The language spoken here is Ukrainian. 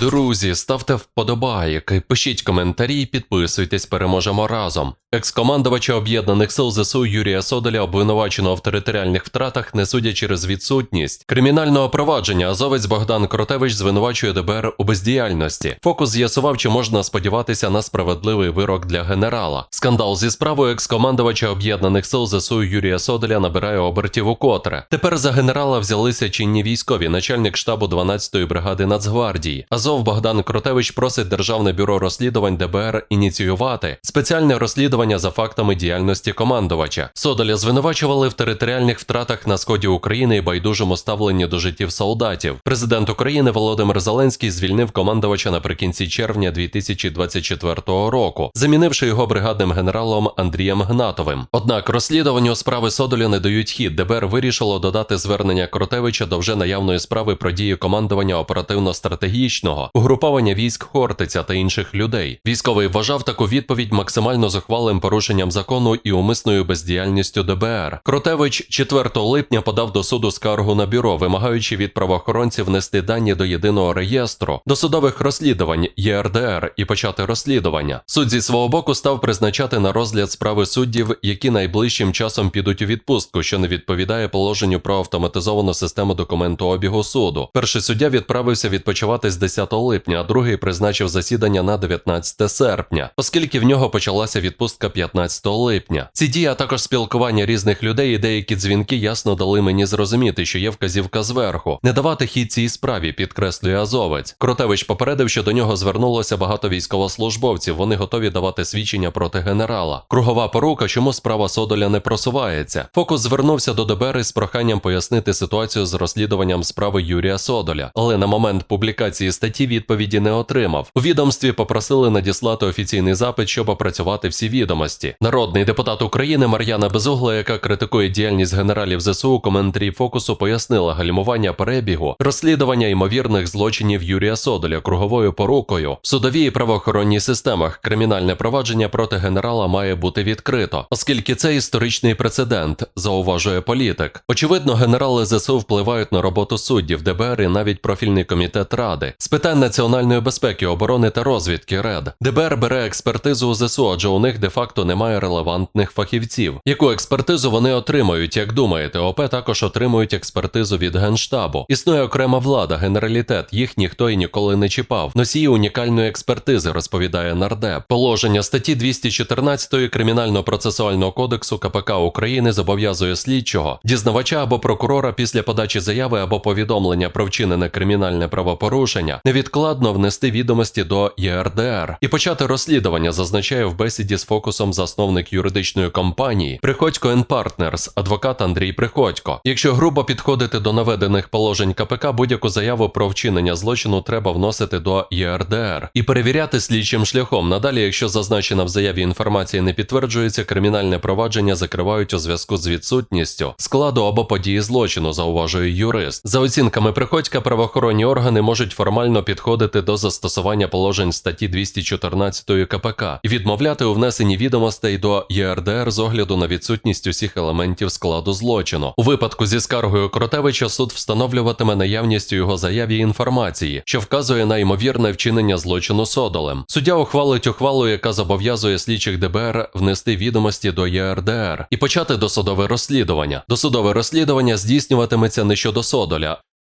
Друзі, ставте вподобайки, пишіть коментарі, підписуйтесь, переможемо разом. Екс-командувача об'єднаних сил ЗСУ Юрія Содоля обвинувачено в територіальних втратах, не судять через відсутність кримінального провадження. Азовець Богдан Кротевич звинувачує ДБР у бездіяльності. Фокус з'ясував, чи можна сподіватися на справедливий вирок для генерала. Скандал зі справою екс-командувача об'єднаних сил ЗСУ Юрія Содоля набирає обертів укотре. Тепер за генерала взялися чинні військові, начальник штабу 12-ї бригади Нацгвардії. Азов Богдан Кротевич просить Державне бюро розслідувань ДБР ініціювати спеціальне розслідування за фактами діяльності командувача. Содоля звинувачували в територіальних втратах на сході України і байдужому ставленні до життів солдатів. Президент України Володимир Зеленський звільнив командувача наприкінці червня 2024 року, замінивши його бригадним генералом Андрієм Гнатовим. Однак розслідуванню справи Содолю не дають хід. ДБР вирішило додати звернення Кротевича до вже наявної справи про дії командування оперативно-стратегічного угруповання військ Хортиця та інших людей. Військовий вважав таку відповідь максимально зухвалим порушенням закону і умисною бездіяльністю ДБР. Кротевич 4 липня подав до суду скаргу на бюро, вимагаючи від правоохоронців внести дані до єдиного реєстру досудових розслідувань ЄРДР і почати розслідування. Суд зі свого боку став призначати на розгляд справи суддів, які найближчим часом підуть у відпустку, що не відповідає положенню про автоматизовану систему документообігу суду. Перший суддя відправився відпочивати з 10 липня, а другий призначив засідання на 19 серпня, оскільки в нього почалася відпустка 15 липня. Ці дії, а також спілкування різних людей і деякі дзвінки ясно дали мені зрозуміти, що є вказівка зверху. Не давати хід цій справі, підкреслює Азовець. Кротевич попередив, що до нього звернулося багато військовослужбовців. Вони готові давати свідчення проти генерала. Кругова порука, чому справа Содоля не просувається. Фокус звернувся до ДБР із проханням пояснити ситуацію з розслідуванням справи Юрія Содоля, але на момент публікації статті відповіді не отримав. У відомстві попросили надіслати офіційний запит, щоб опрацювати всі відомості. Народний депутат України Мар'яна Безугла, яка критикує діяльність генералів ЗСУ, у коментарі фокусу пояснила гальмування перебігу, розслідування ймовірних злочинів Юрія Содоля круговою порукою в судовій і правоохоронній системах. Кримінальне провадження проти генерала має бути відкрито, оскільки це історичний прецедент, зауважує політик. Очевидно, генерали ЗСУ впливають на роботу суддів, ДБР і навіть профільний комітет ради з питань національної безпеки, оборони та розвідки РЕД. ДБР бере експертизу у ЗСУ, адже у них де-факто немає релевантних фахівців. Яку експертизу вони отримають, як думаєте? ОП також отримують експертизу від генштабу. Існує окрема влада, генералітет. Їх ніхто і ніколи не чіпав. Носії унікальної експертизи, розповідає нардеп. Положення статті 214 кримінально-процесуального кодексу КПК України зобов'язує слідчого, дізнавача або прокурора після подачі заяви або повідомлення про вчинене кримінальне правопорушення невідкладно внести відомості до ЄРДР і почати розслідування, зазначає в бесіді з фокусом засновник юридичної компанії Приходько Partners, адвокат Андрій Приходько. Якщо грубо підходити до наведених положень КПК, будь-яку заяву про вчинення злочину треба вносити до ЄРДР і перевіряти слідчим шляхом. Надалі, якщо зазначена в заяві інформація не підтверджується, кримінальне провадження закривають у зв'язку з відсутністю складу або події злочину, зауважує юрист. За оцінками Приходька, правоохоронні органи можуть формально підходити до застосування положень статті 214 КПК і відмовляти у внесенні відомостей до ЄРДР з огляду на відсутність усіх елементів складу злочину. У випадку зі скаргою Кротевича суд встановлюватиме наявність у його заяві інформації, що вказує на ймовірне вчинення злочину Содолем. Суддя ухвалить ухвалу, яка зобов'язує слідчих ДБР внести відомості до ЄРДР і почати досудове розслідування. Досудове розслідування здійснюватиметься не щодо Содоля.